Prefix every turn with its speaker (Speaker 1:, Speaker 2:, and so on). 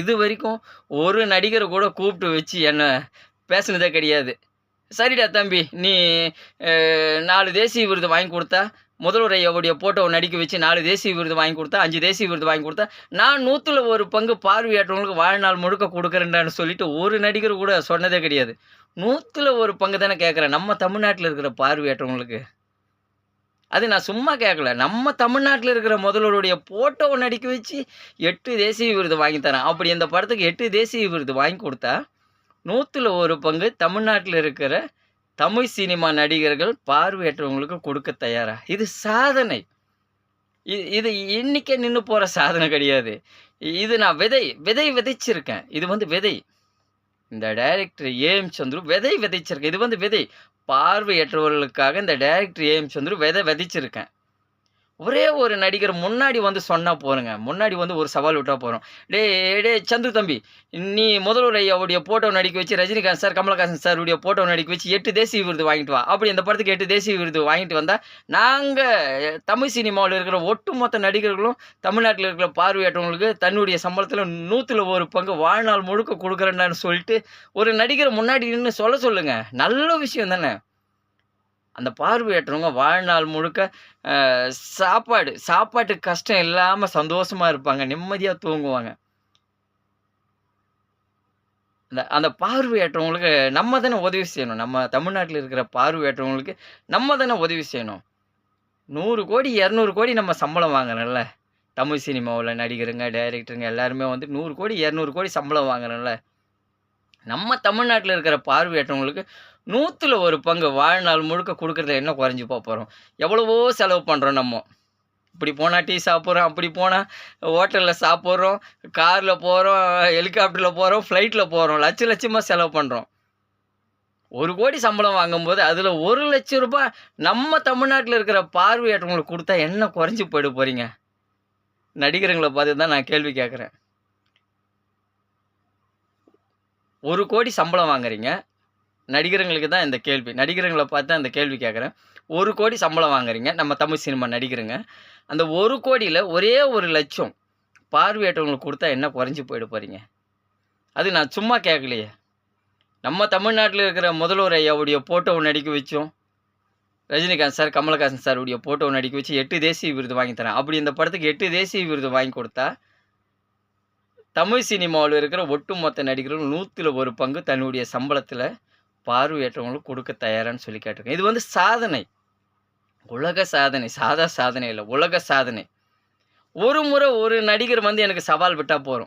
Speaker 1: இது வரைக்கும் ஒரு நடிகரை கூட கூப்பிட்டு வச்சு என்னை பேசுனதே கிடையாது. சரிடா தம்பி நீ நாலு தேசிய விருது வாங்கி கொடுத்தா முதல்வர் ஐயாவுடைய போட்டோவை நடிக்க வச்சு நாலு தேசிய விருது வாங்கி கொடுத்தா அஞ்சு தேசிய விருது வாங்கி கொடுத்தா நான் நூற்றுல ஒரு பங்கு பார்வையாற்றவங்களுக்கு வாழ்நாள் முழுக்க கொடுக்குறேன்டான்னு சொல்லிட்டு ஒரு நடிகர் கூட சொன்னதே கிடையாது. நூற்றுல ஒரு பங்கு தானே கேட்குறேன் நம்ம தமிழ்நாட்டில் இருக்கிற பார்வையாற்றவங்களுக்கு. அது நான் சும்மா கேட்கல நம்ம தமிழ்நாட்டில் இருக்கிற முதல்வருடைய ஒன்று நடிக்க வச்சு எட்டு தேசிய விருது வாங்கி தரேன். அப்படி இந்த படத்துக்கு எட்டு தேசிய விருது வாங்கி கொடுத்தா நூற்றில் ஒரு பங்கு தமிழ்நாட்டில் இருக்கிற தமிழ் சினிமா நடிகர்கள் பார்வையற்றவங்களுக்கு கொடுக்க தயாரா? இது சாதனை. இது இன்னைக்கே நின்று போகிற சாதனை கிடையாது. இது நான் விதை விதை விதைச்சிருக்கேன். இது வந்து விதை. இந்த டைரக்டர் ஏஎம் சந்துரு விதை விதைச்சிருக்கேன் இது வந்து விதை. பார்வையற்றவர்களுக்காக இந்த டைரக்டர் ஏஎம் சந்துரு விதை விதைச்சிருக்கேன். ஒரே ஒரு நடிகர் முன்னாடி வந்து சொன்னால் போகிறேங்க முன்னாடி வந்து ஒரு சவால் விட்டால் போகிறோம் டே டே சந்துரு தம்பி நீ முதல்வர் ஐயாவுடைய போட்டோ நடிக்க வச்சு ரஜினிகாந்த் சார் கமலஹாசன் சாருடைய போட்டோ நடிக்க வச்சு எட்டு தேசிய விருது வாங்கிட்டு வா. அப்படி இந்த படத்துக்கு எட்டு தேசிய விருது வாங்கிட்டு வந்தால் நாங்கள் தமிழ் சினிமாவில் இருக்கிற ஒட்டுமொத்த நடிகர்களும் தமிழ்நாட்டில் இருக்கிற பார்வையாற்றவங்களுக்கு தன்னுடைய சம்பளத்தில் நூற்றில் ஒரு பங்கு வாழ்நாள் முழுக்க கொடுக்குறேன்னு சொல்லிட்டு ஒரு நடிகர் முன்னாடி நின்று சொல்ல சொல்லுங்கள் நல்ல விஷயம் தானே? அந்த பார்வையற்றவங்க வாழ்நாள் முழுக்க சாப்பாடு சாப்பாட்டுக்கு கஷ்டம் இல்லாமல் சந்தோஷமாக இருப்பாங்க நிம்மதியாக தூங்குவாங்க. அந்த அந்த பார்வையற்றவங்களுக்கு நம்ம தானே உதவி செய்யணும். நம்ம தமிழ்நாட்டில் இருக்கிற பார்வையற்றவங்களுக்கு நம்ம தானே உதவி செய்யணும். நூறு கோடி இரநூறு கோடி நம்ம சம்பளம் வாங்குறோம்ல. தமிழ் சினிமாவில் நடிகருங்க டைரக்டருங்க எல்லாருமே வந்து நூறு கோடி இரநூறு கோடி சம்பளம் வாங்குறோம்ல. நம்ம தமிழ்நாட்டில் இருக்கிற பார்வையற்றவங்களுக்கு நூற்றில் ஒரு பங்கு வாழ்நாள் முழுக்க கொடுக்குறதுல என்ன குறைஞ்சி போகிறோம் எவ்வளவோ செலவு பண்ணுறோம் நம்ம. இப்படி போனால் டீ சாப்பிட்றோம் அப்படி போனால் ஹோட்டலில் சாப்பிட்றோம் காரில் போகிறோம் ஹெலிகாப்டரில் போகிறோம் ஃப்ளைட்டில் போகிறோம் லட்ச லட்சமாக செலவு பண்ணுறோம் ஒரு கோடி சம்பளம் வாங்கும்போது அதில் ஒரு லட்சம் ரூபாய் நம்ம தமிழ்நாட்டில் இருக்கிற பார்வையாற்றவங்களுக்கு கொடுத்தா என்ன குறைஞ்சி போயிட போகிறீங்க நடிகருங்களை பார்த்து தான் நான் கேள்வி கேட்குறேன். ஒரு கோடி சம்பளம் வாங்குறீங்க. நடிகருங்களுக்கு தான் இந்த கேள்வி. நடிகருங்களை பார்த்து தான் கேள்வி கேட்குறேன். ஒரு கோடி சம்பளம் வாங்குறீங்க. நம்ம தமிழ் சினிமா நடிகருங்க. அந்த ஒரு கோடியில் ஒரே ஒரு லட்சம் பார்வையற்றவங்களுக்கு கொடுத்தா என்ன குறைஞ்சி போயிட போகிறீங்க அது நான் சும்மா கேட்கலையே. நம்ம தமிழ்நாட்டில் இருக்கிற முதல்வர் ஐயாவுடைய போட்டோவை நடிக்க வச்சோம். ரஜினிகாந்த் சார் கமலஹாசன் சாருடைய ஒன்று நடிக்க வச்சு எட்டு தேசிய விருது வாங்கி தரேன். அப்படி இந்த படத்துக்கு எட்டு தேசிய விருது வாங்கி கொடுத்தா தமிழ் சினிமாவில் இருக்கிற ஒட்டுமொத்த நடிகர்கள் நூற்றில் ஒரு பங்கு தன்னுடைய சம்பளத்தில் பார்வையற்றவங்களுக்கு கொடுக்க தயாரான்னு சொல்லி கேட்டிருக்கேன். இது வந்து சாதனை. உலக சாதனை. சாதா சாதனை இல்லை உலக சாதனை. ஒரு முறை ஒரு நடிகர் வந்து எனக்கு சவால் விட்டால் போகிறோம்